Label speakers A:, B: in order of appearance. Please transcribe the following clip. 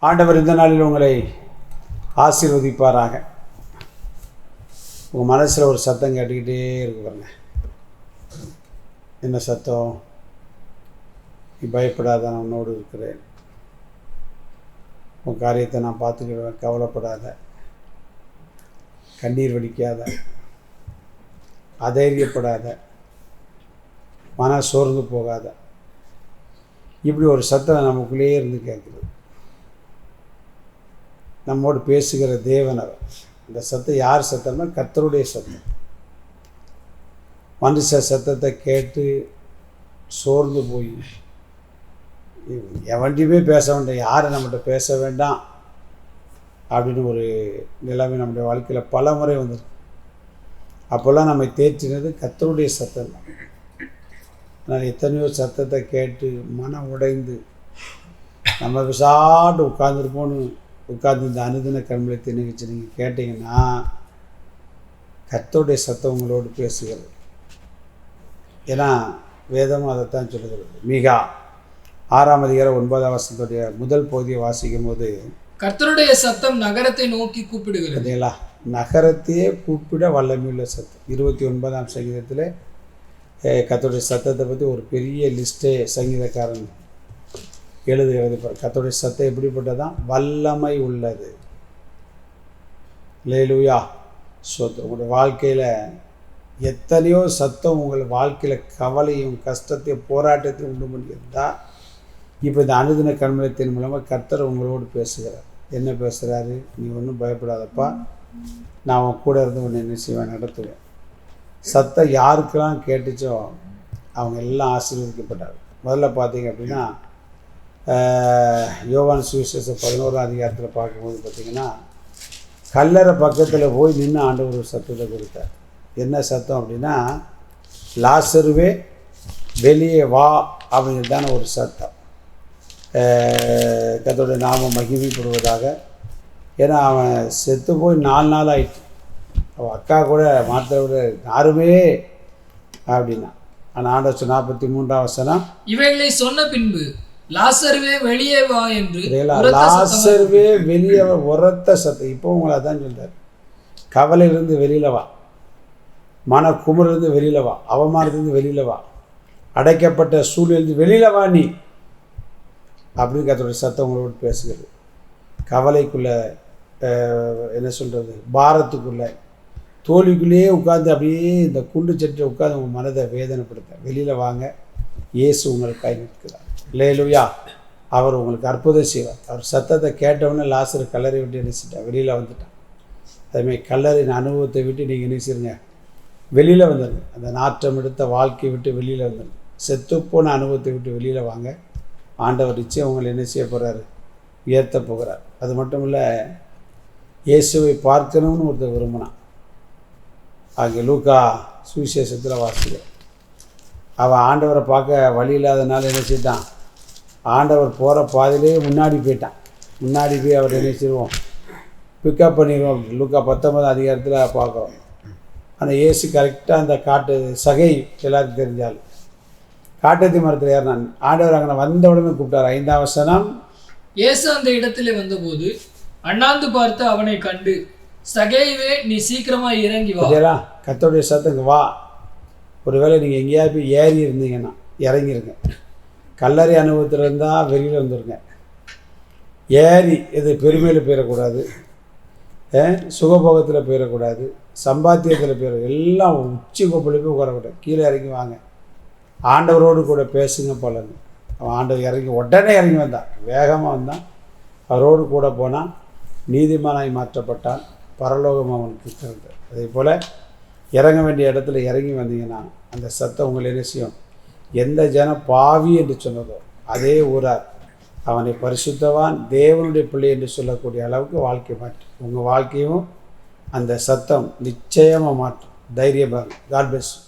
A: ஆண்டவர் இந்த நாளில் உங்களை ஆசீர்வதிப்பாராக. உங்கள் மனசில் ஒரு சத்தம் கேட்டுக்கிட்டே இருக்கு பாருங்க. என்ன சத்தம்? நீ பயப்படாத நான் உன்னோடு இருக்கிறேன். உன் காரியத்தை நான் பார்த்துக்கிடுவேன் கவலைப்படாத. கண்ணீர் வடிக்காத. அதைரியப்படாத. மன சோர்ந்து போகாத. இப்படி ஒரு சத்தம் நமக்குள்ளேயே இருந்து கேட்குது. நம்மோடு பேசுகிற தேவன் அவர். இந்த சத்தம் யார் சத்தம்னா கர்த்தருடைய சத்தம். மனுஷ சத்தத்தை கேட்டு சோர்ந்து போய் எவன்டையுமே பேச வேண்டாம் யார் நம்மகிட்ட பேச வேண்டாம் அப்படின்னு ஒரு நிலைமை நம்முடைய வாழ்க்கையில் பல முறை வந்துருக்கு. அப்போல்லாம் நம்மை தேற்றினது கத்தருடைய சத்தம் தான். எத்தனையோ சத்தத்தை கேட்டு மனம் உடைந்து நம்ம விசாட்டு உட்காந்துருப்போன்னு உட்கார்ந்து இந்த அனுதின கண்மலை நிகழ்ச்சி நீங்கள் கேட்டிங்கன்னா கர்த்தருடைய சத்தம் உங்களோடு பேசுகிறது. ஏன்னா வேதமும் அதைத்தான் சொல்லுகிறது. மிகா ஆறாம் அதிகாரம் ஒன்பதாம் வருஷத்துடைய முதல் பகுதியை வாசிக்கும் போது
B: கர்த்தருடைய சத்தம் நகரத்தை நோக்கி கூப்பிடுகிறது.
A: நகரத்தையே கூப்பிட வல்லமையுள்ள சத்தம். இருபத்தி ஒன்பதாம் சங்கீதத்தில் கத்தோடைய சத்தத்தை பற்றி ஒரு பெரிய லிஸ்ட்டே சங்கீதக்காரன் எழுதுகிறது கத்தோடைய சத்தம் எப்படிப்பட்டதான் வல்லமை உள்ளது. லேலுயா சோத்திரம் உங்களுடைய வாழ்க்கையில் எத்தனையோ சத்தம் உங்கள் வாழ்க்கையில் கவலையும் கஷ்டத்தையும் போராட்டத்தையும் உண்டு பண்ணியிருந்தா இப்போ இந்த அனுதின கண்மலத்தின் மூலமாக கர்த்தர் உங்களோடு பேசுகிறார். என்ன பேசுகிறாரு நீ ஒன்றும் பயப்படாதப்பா. நான் உன் கூட இருந்து உன்னை என்ன செய்வேன்? நடத்துவேன். சத்தம் யாருக்கெல்லாம் கேட்டுச்சோ அவங்க எல்லாம் ஆசீர்வதிக்கப்பட்டார் முதல்ல பார்த்தீங்க அப்படின்னா யோவான் சுவிசேஷ பதினோராம் அதிகாரத்தில் பார்க்கும்போது பார்த்திங்கன்னா கல்லறை பக்கத்தில் போய் நின்று ஆண்டவர் ஒரு சத்தத்தை கொடுத்தார். என்ன சத்தம் அப்படின்னா லாசருவே வெளியே வா அப்படிங்கிறது தானே ஒரு சத்தம். கத்தோட நாம மகிமைப்படுவதாக. ஏன்னா அவன் செத்து போய் நாலு நாள் ஆயிட்டு அவன் அக்கா கூட மாத்திரை விட யாருமே அப்படின்னா. ஆனால் ஆண்டவர் நாற்பத்தி மூன்றாம் வசனம்
B: இவைகளை சொன்ன பின்பு லாசருவே வெளியே வா என்று
A: லாசர்வே வெளியே உரத்த சத்தம். இப்போ உங்களை அதான் சொல்றார். கவலையிலிருந்து வெளியில் வா. மன குமுறிலிருந்து வெளியில் வா. அவமானத்திலிருந்து வெளியில் வா. அடைக்கப்பட்ட சூழ்நிலிருந்து வெளியில் வா நீ. அப்படின்னு கத்தோட சத்தம் உங்களோடு பேசுகிறது. கவலைக்குள்ள என்ன சொல்கிறது பாரத்துக்குள்ளே தோல்விக்குள்ளேயே உட்கார்ந்து அப்படியே இந்த குண்டு சட்டியில் உட்கார்ந்து உங்கள் மனதை வேதனைப்படுத்த. வெளியில் வாங்க. இயேசு உங்களுக்காய் நிற்கிறார் லேலுயா. அவர் உங்களுக்கு அற்புதம் செய்வார். அவர் சத்தத்தை கேட்டவுடனே லாசர் கல்லறை விட்டு நினைச்சிட்டார் வெளியில் வந்துட்டான் அதேமாதிரி கல்லறின் அனுபவத்தை விட்டு நீங்கள் நினைச்சிருங்க வெளியில் வந்துடுங்க அந்த நாற்றம் எடுத்த வாழ்க்கையை விட்டு வெளியில் வந்துடுங்க செத்துப்போன அனுபவத்தை விட்டு வெளியில் வாங்க. ஆண்டவர் நிச்சயம் உங்களை என்ன செய்ய போகிறாரு உயர்த்த போகிறார். அது மட்டும் இல்லை இயேசுவை பார்க்கணும்னு ஒருத்தர் விரும்பினான். ஆகிய லூக்கா சுவிசேஷத்தில் வாசிக்கிறேன். அவன் ஆண்டவரை பார்க்க வழி இல்லாதனால என்ன செய்தான்? ஆண்டவர் போகிற பாதையிலே முன்னாடி போயிட்டான். முன்னாடி போய் அவர் என்ன செய்வோம்? பிக்கப் பண்ணிடுவோம். லூக்கா பத்தொன்பது அதிகாரத்தில் பார்க்குறோம். அந்த இயேசு கரெக்டாக அந்த காட்டு சகை எல்லாருக்கும் தெரிஞ்சால். காட்டத்தி மரத்தில் ஏறினான். ஆண்டவர் அங்கே வந்த உடனே கூப்பிட்டார் ஐந்தாம் வசனம்.
B: இயேசு அந்த இடத்திலே வந்தபோது அண்ணாந்து பார்த்து அவனை கண்டு சகேயுவே நீ சீக்கிரமாய் இறங்கி வா.
A: கத்தோடைய சத்தங்க வா. ஒருவேளை நீங்கள் எங்கேயாவது போய் ஏறி இருந்தீங்கன்னா இறங்கிருங்க. கல்லறை அனுபவத்தில் இருந்தால் வெளியில் வந்துருங்க ஏறி இது பெருமையில் போயிடக்கூடாது. சுகபோகத்தில் போயிடக்கூடாது. சம்பாத்தியத்தில் போயிட எல்லாம் உச்சி கொப்பில் போய் உட்காரக்கூடாது. கீழே இறங்கி வாங்க. ஆண்டவரோடு கூட பேசுங்க போலங்க. அவன் ஆண்டவர் இறங்கி உடனே இறங்கி வந்தான். வேகமாக வந்தான். அவரோடு கூட போனால் நீதிமானாய் மாற்றப்பட்டான். பரலோகம் அவனுக்கு திறந்தது. அதே போல் இறங்க வேண்டிய இடத்துல இறங்கி வந்தீங்கன்னா அந்த சத்தம் உங்களை என்ன செய்யும்? எந்த ஜனம் பாவி என்று சொன்னதோ அதே ஊரார். அவனை பரிசுத்தவான் தேவனுடைய பிள்ளை என்று சொல்லக்கூடிய அளவுக்கு வாழ்க்கை மாற்றும். உங்கள் வாழ்க்கையும் அந்த சத்தம் நிச்சயமாக மாற்றும். தைரியமாக. God best